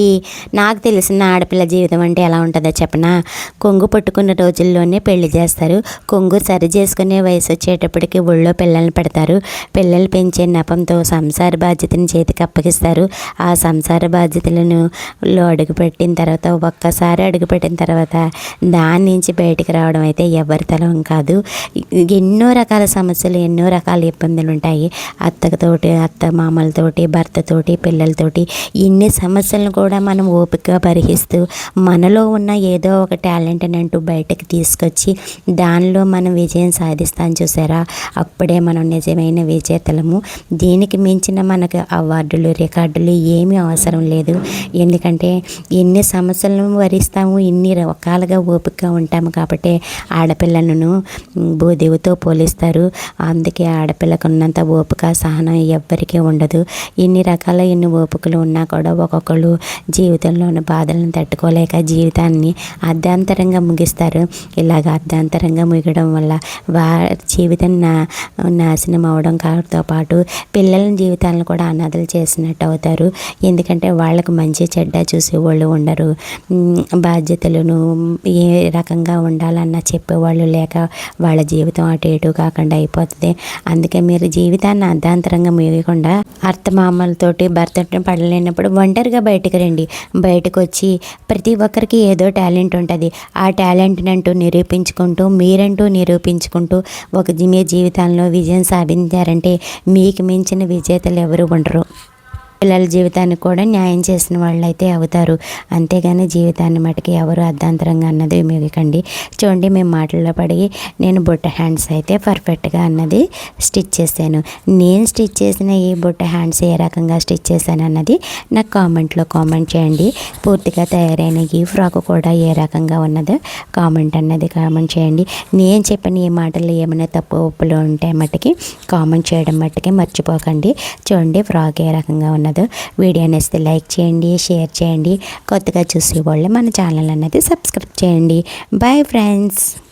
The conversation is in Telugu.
the నాకు తెలిసిన ఆడపిల్ల జీవితం అంటే ఎలా ఉంటుందో చెప్పనా? కొంగు పట్టుకున్న రోజుల్లోనే పెళ్ళి చేస్తారు. కొంగు సరి చేసుకునే వయసు వచ్చేటప్పటికి ఒళ్ళో పిల్లల్ని పెడతారు. పిల్లలు పెంచే నెపంతో సంసార బాధ్యతని చేతికి అప్పగిస్తారు. ఆ సంసార బాధ్యతలను అడుగుపెట్టిన తర్వాత ఒక్కసారి అడుగుపెట్టిన తర్వాత దాని నుంచి బయటికి రావడం అయితే ఎవరి తలం కాదు. ఎన్నో రకాల సమస్యలు ఎన్నో రకాల ఇబ్బందులు ఉంటాయి. అత్తతోటి అత్త మామలతోటి భర్తతోటి పిల్లలతోటి ఇన్ని సమస్యలను కూడా మనం ఓపికగా పరిహిస్తూ మనలో ఉన్న ఏదో ఒక టాలెంట్ అంటూ బయటకు తీసుకొచ్చి దానిలో మనం విజయం సాధిస్తాం చూసారా? అప్పుడే మనం నిజమైన విజేతలము. దీనికి మించిన మనకు అవార్డులు రికార్డులు ఏమీ అవసరం లేదు. ఎందుకంటే ఎన్ని సమస్యలను వరిస్తాము ఇన్ని రకాలుగా ఓపికగా ఉంటాము కాబట్టి ఆడపిల్లలను భూదేవితో పోలిస్తారు. అందుకే ఆడపిల్లకు ఉన్నంత ఓపిక సహనం ఎవ్వరికీ ఉండదు. ఇన్ని రకాల ఎన్ని ఓపికలు ఉన్నా కూడా ఒక్కొక్కరు జీవితంలో ఉన్న బాధలను తట్టుకోలేక జీవితాన్ని అర్ధాంతరంగా ముగిస్తారు. ఇలాగ అర్ధాంతరంగా ముగడం వల్ల వారి జీవితం నా నాశనం అవడం కావడంతో పాటు పిల్లల జీవితాలను కూడా అనాథలు చేసినట్టు అవుతారు. ఎందుకంటే వాళ్ళకు మంచి చెడ్డ చూసేవాళ్ళు ఉండరు. బాధ్యతలను ఏ రకంగా ఉండాలన్న చెప్పేవాళ్ళు లేక వాళ్ళ జీవితం అటు ఇటు కాకుండా అయిపోతుంది. అందుకే మీరు జీవితాన్ని అర్ధాంతరంగా ముగకుండా అర్థమామలతోటి భర్తతో పడలేనప్పుడు ఒంటరిగా బయటకు రండి. బయటకు వచ్చి ప్రతి ఒక్కరికి ఏదో టాలెంట్ ఉంటుంది. ఆ టాలెంట్ని అంటూ నిరూపించుకుంటూ మీరంటూ నిరూపించుకుంటూ ఒక మీ జీవితంలో విజయం సాధించారంటే మీకు మించిన విజేతలు ఎవరు ఉండరు. పిల్లల జీవితానికి కూడా న్యాయం చేసిన వాళ్ళు అయితే అవుతారు. అంతేగాని జీవితాన్ని మటుకు ఎవరు అర్ధాంతరంగా అన్నది మిగకండి చూడండి మేము మాటల్లో పడి నేను బుట్ట హ్యాండ్స్ అయితే పర్ఫెక్ట్గా అన్నది స్టిచ్ చేశాను. నేను స్టిచ్ చేసిన ఈ బుట్ట హ్యాండ్స్ ఏ రకంగా స్టిచ్ చేశాను అన్నది నాకు కామెంట్లో కామెంట్ చేయండి. పూర్తిగా తయారైన ఈ ఫ్రాక్ కూడా ఏ రకంగా ఉన్నదో కామెంట్ అన్నది కామెంట్ చేయండి. నేను చెప్పిన ఈ మాటలు ఏమైనా తప్పు ఒప్పులు ఉంటే మట్టుకి కామెంట్ చేయడం మట్టుకి మర్చిపోకండి. చూడండి ఫ్రాక్ ఏ రకంగా ఉన్నది వీడియో అనేది లైక్ చేయండి షేర్ చేయండి. కొత్తగా చూసే వాళ్ళు మన ఛానల్ అనేది సబ్స్క్రైబ్ చేయండి. Bye friends